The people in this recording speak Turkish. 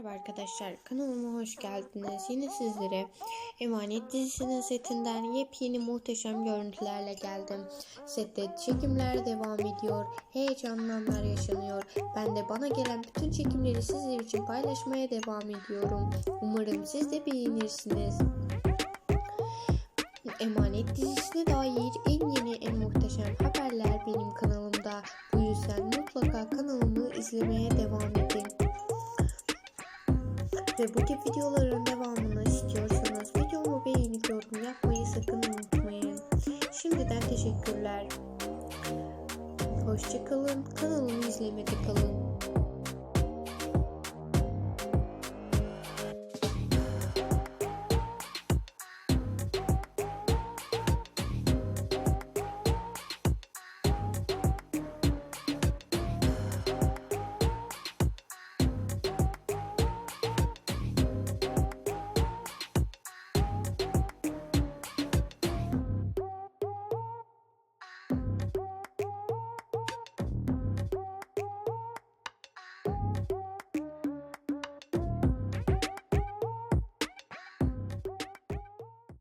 Merhaba arkadaşlar, kanalıma hoş geldiniz. Yine sizlere Emanet dizisinin setinden yepyeni muhteşem görüntülerle geldim. Sette çekimler devam ediyor, heyecanlı yaşanıyor. Ben de bana gelen bütün çekimleri sizler için paylaşmaya devam ediyorum. Umarım siz de beğenirsiniz. Emanet dizisine dair en yeni en muhteşem haberler benim kanalımda. Bu yüzden mutlaka kanalımı izlemeye devam edin. Ve bu tip videoların devamını istiyorsanız videomu beğenip yorum yapmayı sakın unutmayın. Şimdiden teşekkürler. Hoşçakalın. Kanalımı izlemede kalın.